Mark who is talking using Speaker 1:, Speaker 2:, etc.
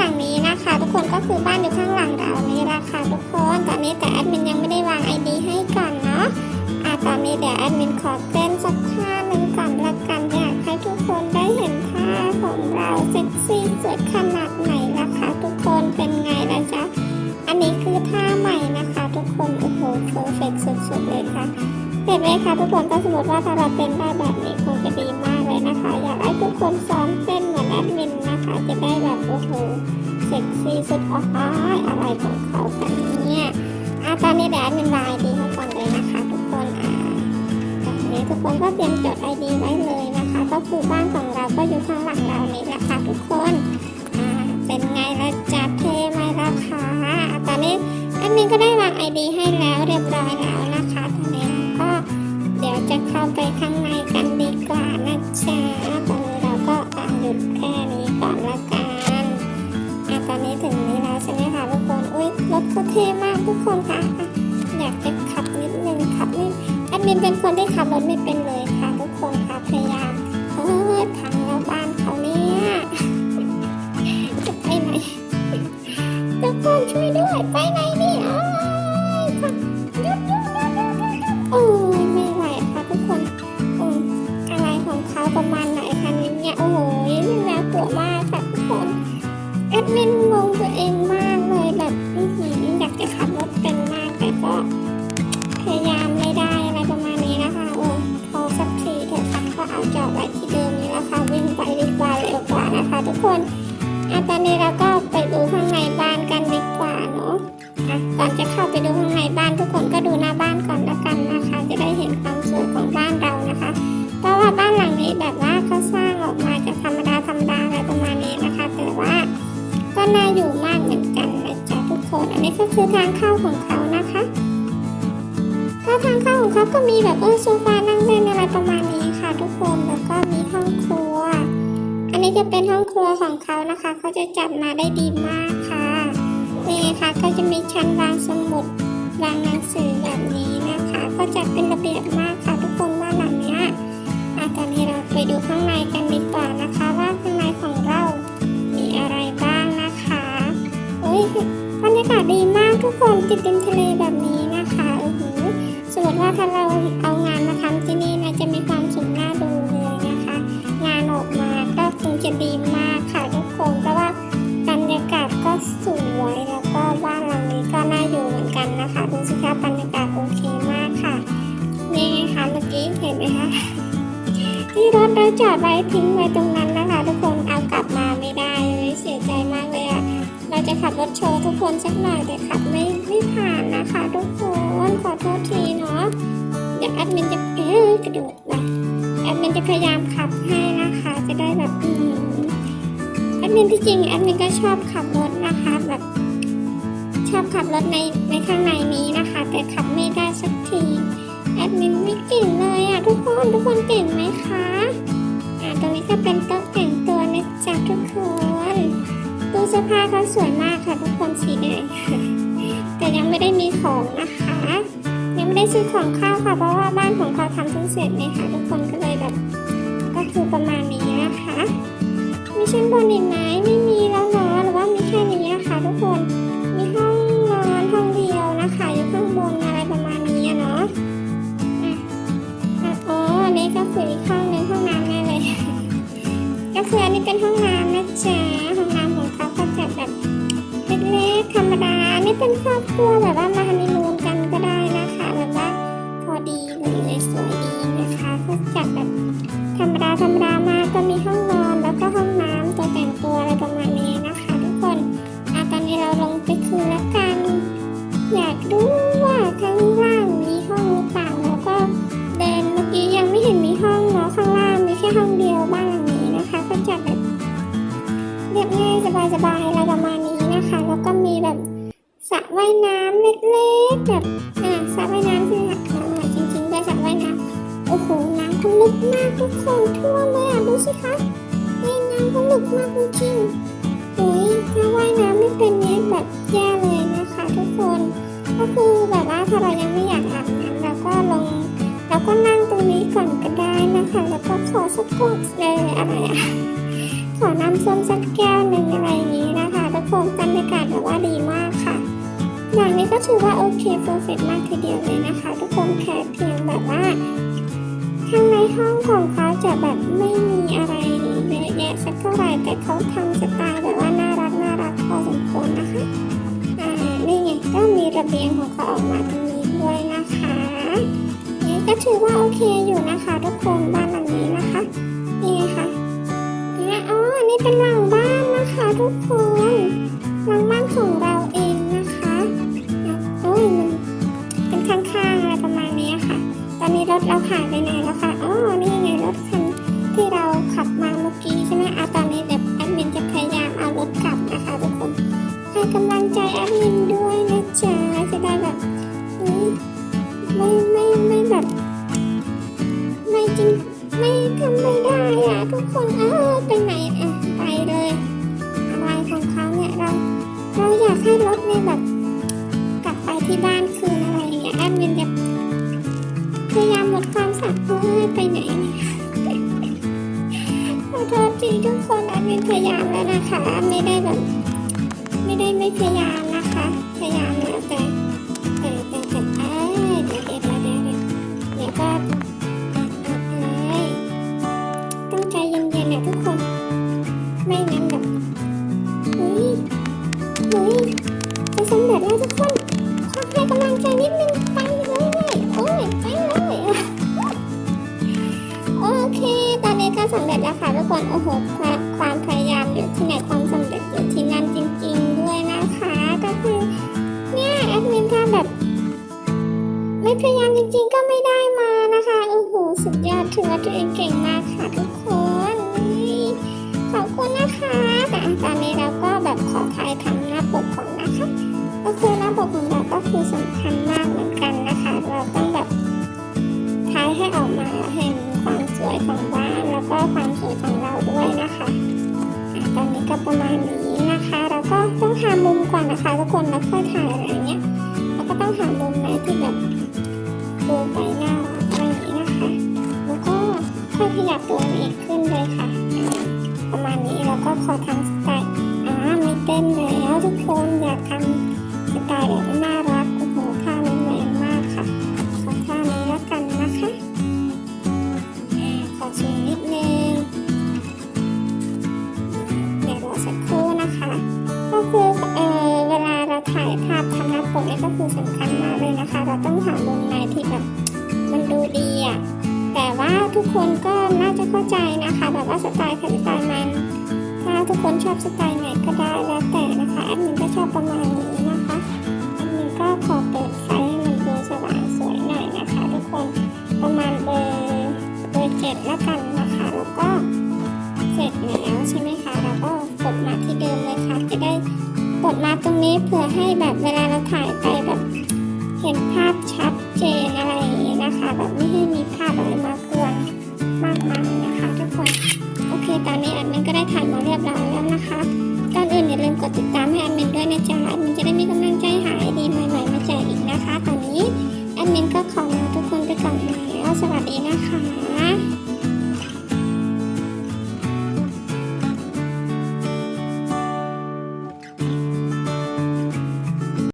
Speaker 1: หลังนี้นะคะ ทุกคนก็คือบ้านอยู่ข้างหลังเรานี่แหละค่ะทุกคนตอนนี้แต่แอดมินยังไม่ได้วางไอดีให้ก่อนเนาะอะตอนนี้เดี๋ยวแอดมินขอเต้นสักท่าหนึ่งก่อนละกันอยากให้ทุกคนได้เห็นท่าของเราเซ็กซี่สวยขนาดไหนนะคะทุกคนเป็นไงนะจ๊ะอันนี้คือท่าใหม่นะคะ ทุกคนโอ้โหเพอร์เฟกสุดๆเลยค่ะเห็นไหมคะทุกคนถ้าสมมติว่าถ้าเราเต้นได้แบบนี้คงจะดีมากเลยนะคะ อยากให้ทุกคนซ้อมเต้นเหมือนแอดมินนะ จะได้แบบโอ้โหเซ็กซี่สุดอ้ายอะไรของเขากันเนี่ยอะตอนนี้เดี๋ยวแอดมินวางไอดีให้ก่อนเลยนะคะ ทุกคนอ่าตอนนี้ทุกคนก็เตรียมจดไอดีไว้เลยนะคะ ก็คือบ้านของเราก็อยู่ข้างหลังเรานี่แหละค่ะทุกคนอ่าเป็นไงล่ะจัดเทไหมล่ะคะอะตอนนี้แอดมินก็ได้วางไอดีให้แล้วเรียบร้อยแล้วนะคะตอนนี้ก็เดี๋ยวจะเข้าไปข้าง คะ อยากจะขับนิดนึงขับนิดแอดมินเป็นคนที่ขับรถไม่เป็นเลยค่ะทุกคนค่ะพยายามเฮ้ยทางเราบ้านเขาเนี่ยจะไปไหนทุกคนช่วยด้วยไปไหนนี่อ้ายค่ะหยุดหยุดหยุดหยุดหยุดหยุดโอ้ยไม่ไหวค่ะทุกคนโอืมอะไรของเขาประมาณไหนคะเนี่ยโอ้โหน่ากลัวมากค่ะทุกคนแอดมินงงตัวเองมากเลยแบบอื้อหืออยากจะขับ อนนี้เราก็ไปดูข้างในบ้านกันดีกว่าเนาะอะก่อนจะเข้าไปดูข้างในบ้านทุกคนก็ดูหน้าบ้านก่อนละกันนะคะ จะได้เห็นความสวยของบ้านเรานะคะ เพราะว่าบ้านหลังนี้แบบว่าเขาสร้างออกมาจะธรรมดาธรรมดาอะไรประมาณนี้นะคะ แต่ว่าก็น่าอยู่มากเหมือนกันนะจ๊ะทุกคน อันนี้ก็คือทางเข้าของเขานะคะก็ทางเข้าของเขาก็มีแบบเออโซฟานั่งเล่นอะไรประมาณนี้ค่ะ ทุกคนแล้วก็มีห้องครัว นนี้จะเป็นห้องครัวของเขานะคะ เขาจะจัดมาได้ดีมากค่ะนี่ค่ะก็จะมีชั้นวางสมุดวางหนังสือแบบนี้นะคะ ก็จัดเป็นระเบียบมากค่ะทุกคนบ้านหลังนี้อะตอนนี้เราไปดูข้างในกันดีกว่านะคะว่าข้างในของเรามีอะไรบ้างนะคะเฮ้ยบรรยากาศดีมากทุกคนติดริมทะเลแบบนี้นะคะเออหือสมมติว่าถ้าเราเอา รถเราจอดไว้ทิ้งไว้ตรงนั้นนะคะ ทุกคนเอากลับมาไม่ได้เลยเสียใจมากเลยอะเราจะขับรถโชว์ทุกคนสักหน่อยแต่ขับไม่ไม่ผ่านนะคะ ทุกคนขอโทษทีเนาะเดี๋ยวแอดมินจะเอ้ยกระโดดไปแอดมินจะพยายามขับให้นะคะ จะได้แบบแอดมินที่จริงแอดมินก็ชอบขับรถนะคะแบบชอบขับรถในในข้างในนี้นะคะ แต่ขับไม่ได้สักที แอดมินไม่เก่งเลยอะทุกคนทุกคนเก่งไหมคะอ่าตรงนี้ก็เป็นโต๊ะแต่งตัวนะจ๊ะทุกคนตู้เสื้อผ้าเขาสวยมากค่ะทุกคนสีแดงแต่ยังไม่ได้มีของนะคะ ยังไม่ได้ซื้อของข้าวค่ะเพราะว่าบ้านของเขาทำเพิ่งเสร็จเลยค่ะทุกคนก็เลยแบบ ก็คือประมาณนี้นะคะมีชั้นบนอีกไหม เป็นห้องน้ำนะจ๊ะห้องน้ำของเขาก็จัดแบบเล็กๆธรรมดาอันนี้เป็นครอบครัวแบบว่ามาฮันนีมูนกันก็ได้นะคะแบบว่าพอดีเลยสวยดีนะคะก็จัดแบบธรรมดาธรรมดามาก็มีห้องนอนแล้วก็ห้องน้ำตัวแต่งตัวอะไรประมาณนี้นะคะ ทุกคนอะตอนนี้เราลงไปคืนละกัน อยากรู้ ง่ายสบายๆอะไรประมาณนี้นะคะ แล้วก็มีแบบสระว่ายน้ำเล็กๆ แบบอ่าสระว่ายน้ำที่หนักหน่อยจริงๆด้วยสระว่ายน้ำโอ้โหน้ำก็ลึกมากทุกคนทั่วเลยอะดูสิคะนี่น้ำก็ลึกมากจริงๆเฮ้ยถ้าว่ายน้ำไม่เป็นเนี้ยแบบแย่เลยนะคะ ทุกคนก็คือแบบว่าถ้าเรายังไม่อยากอาบน้ำเราก็ลงแล้วก็นั่งตรงนี้ก่อนก็ได้นะคะ แล้วก็ขอสักกเลยอะไรอะ ขอน้ำส้มสักแก้วหนึ่งอะไรอย่างนี้นะคะทุกคนบรรยากาศแบบว่าดีมากค่ะ อย่างนี้ก็ถือว่าโอเคเพอร์เฟกมากทีเดียวเลยนะคะ ทุกคนแค่เพียงแบบว่าข้างในห้องของเขาจะแบบไม่มีอะไรเยอะแยะสักเท่าไหร่แต่เขาทำสไตล์แบบว่าน่ารักน่ารักพอสมควรนะคะอ่านี่ไงก็มีระเบียงของเขาออกมาตรงนี้ด้วยนะคะนี่ก็ถือว่าโอเคอยู่นะคะ ทุกคน คะทุกคนหลังบ้านของเราเองนะคะอะโอ้ยมันเป็นข้างๆอะไรประมาณนี้ค่ะ ตอนนี้รถเราผ่านไปไหนแล้วค่ะอ๋อนี่ พยายามนะคะพยายามแล้วแต่แต่แต่แต่เอ้ยเดี๋ยวเดี๋ยวเดี๋ยวเดี๋ยวเดี๋ยวก็เอ้ยต้องใจเย็นๆนะทุกคน ไม่งั้นแบบเฮ้ยเฮ้ยจะสำเร็จแล้วทุกคนขอให้กำลังใจนิดนึงไปเลยโอ้ยไปเลยโอเค ตอนนี้ก็สำเร็จแล้วค่ะทุกคนโอ้โหความความพยายามอยู่ ไม่พยายามจริงๆก็ไม่ได้มานะคะโอ้โหสุดยอดถือว่าตัวเองเก่งมากค่ะทุกคนขอบคุณนะคะแต่ตอนนี้เราก็แบบขอถ่ายทำหน้าปกก่อนนะคะก็คือหน้าปกของเราก็คือสำคัญมากเหมือนกันนะคะ เราต้องแบบถ่ายให้ออกมาเห็นความสวยของบ้านแล้วก็ความสวยของเราด้วยนะคะอะตอนนี้ก็ประมาณนี้นะคะ เราก็ต้องหามุมก่อนนะคะทุกคนแล้วค่อยถ่ายอะไรเงี้ยแล้วก็ต้องหามุมไหนที่แบบ ดูไปหน้ารักอะไรอย่างนี้นะคะ แล้วก็ค่อยขยับตัวอีกขึ้นเลยค่ะ ประมาณนี้แล้วก็ขอทำสไตล์อ่าไม่เต้นแล้วทุกคนอยากทำสไตล์แบบน่ารักโอ้โหท่านี้แรงมากค่ะขอท่านี้แล้วกันนะคะอ่าขอซูมนิดนึง ทุกคนก็น่าจะเข้าใจนะคะ แบบว่าสไตล์ใครสไตล์มัน ถ้าทุกคนชอบสไตล์ไหนก็ได้แล้วแต่นะคะแอดมินก็ชอบประมาณนี้นะคะแอดมินก็ขอเปิดไฟให้มันดูสว่างสวยหน่อยนะคะ ทุกคนประมาณเบอร์เบอร์เจ็ดแล้วกันนะคะ แล้วก็เสร็จแล้วใช่ไหมคะแล้วก็กดมาที่เดิมเลยค่ะจะได้กดมาตรงนี้เพื่อให้แบบเวลาเราถ่ายไปแบบเห็นภาพชัดเจนอะไรอย่างนี้นะคะ แบบไม่ให้มีภาพอะไรมา ถ่ายมาเรียบร้อยแล้วนะคะก่อนอื่นอย่าลืมกดติดตามให้แอดมินด้วยนะจ๊ะ